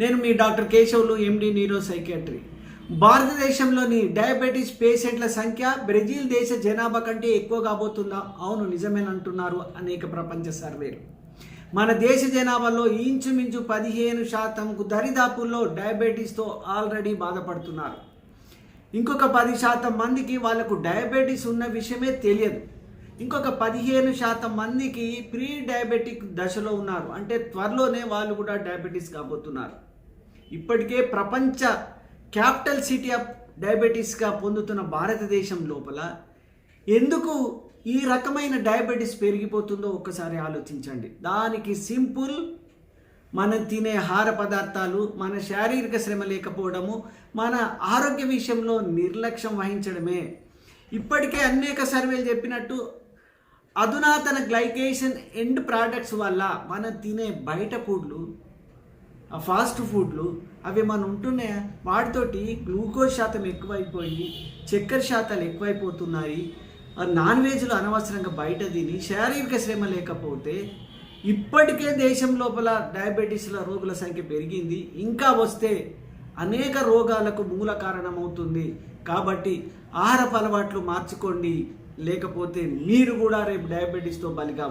నేను మీ doctor Keshavulu M D neuro psychiatry భారతదేశంలోని diabetes పేషెంట్ల సంఖ్య బ్రెజిల్ దేశ జనాభా కంటే ఎక్కువ కాబోతుందా? అవును నిజమేనంటున్నారు అనేక ప్రపంచ సర్వేలు. మన దేశ జనాభాలో ఇంచుమించు పదిహేను శాతంకు దరిదాపుల్లో డయాబెటీస్తో ఆల్రెడీ బాధపడుతున్నారు. ఇంకొక పది శాతం మందికి వాళ్ళకు డయాబెటీస్ ఉన్న విషయమే తెలియదు. ఇంకొక పదిహేను శాతం మందికి ప్రీ డయాబెటిక్ దశలో ఉన్నారు. అంటే త్వరలోనే వాళ్ళు కూడా డయాబెటీస్ కాబోతున్నారు. ఇప్పటికే ప్రపంచ క్యాపిటల్ సిటీ ఆఫ్ డయాబెటీస్గా పొందుతున్న భారతదేశం లోపల ఎందుకు ఈ రకమైన డయాబెటీస్ పెరిగిపోతుందో ఒక్కసారి ఆలోచించండి. దానికి సింపుల్ మనం తినే ఆహార పదార్థాలు మన శారీరక శ్రమ లేకపోవడము మన ఆరోగ్య విషయంలో నిర్లక్ష్యం వహించడమే. ఇప్పటికే అనేక సర్వేలు చెప్పినట్టు అధునాతన గ్లైకేషన్ ఎండ్ ప్రోడక్ట్స్ వల్ల మనం తినే బయట ఫుడ్లు ఆ ఫాస్ట్ ఫుడ్లు అవి మనం ఉంటున్నాయా వాటితోటి గ్లూకోజ్ శాతం ఎక్కువైపోయి చక్కెర శాతాలు ఎక్కువైపోతున్నాయి. ఆ నాన్ వెజ్లు అనవసరంగా బయట తిని శారీరక శ్రమ లేకపోతే ఇప్పటికే దేశం లోపల డయాబెటీస్ల రోగుల సంఖ్య పెరిగింది. ఇంకా వస్తే అనేక రోగాలకు మూల కారణమవుతుంది. కాబట్టి ఆహారపు అలవాట్లు మార్చుకోండి. లేకపోతే మీరు కూడా రేపు డయాబెటీస్తో బలిగా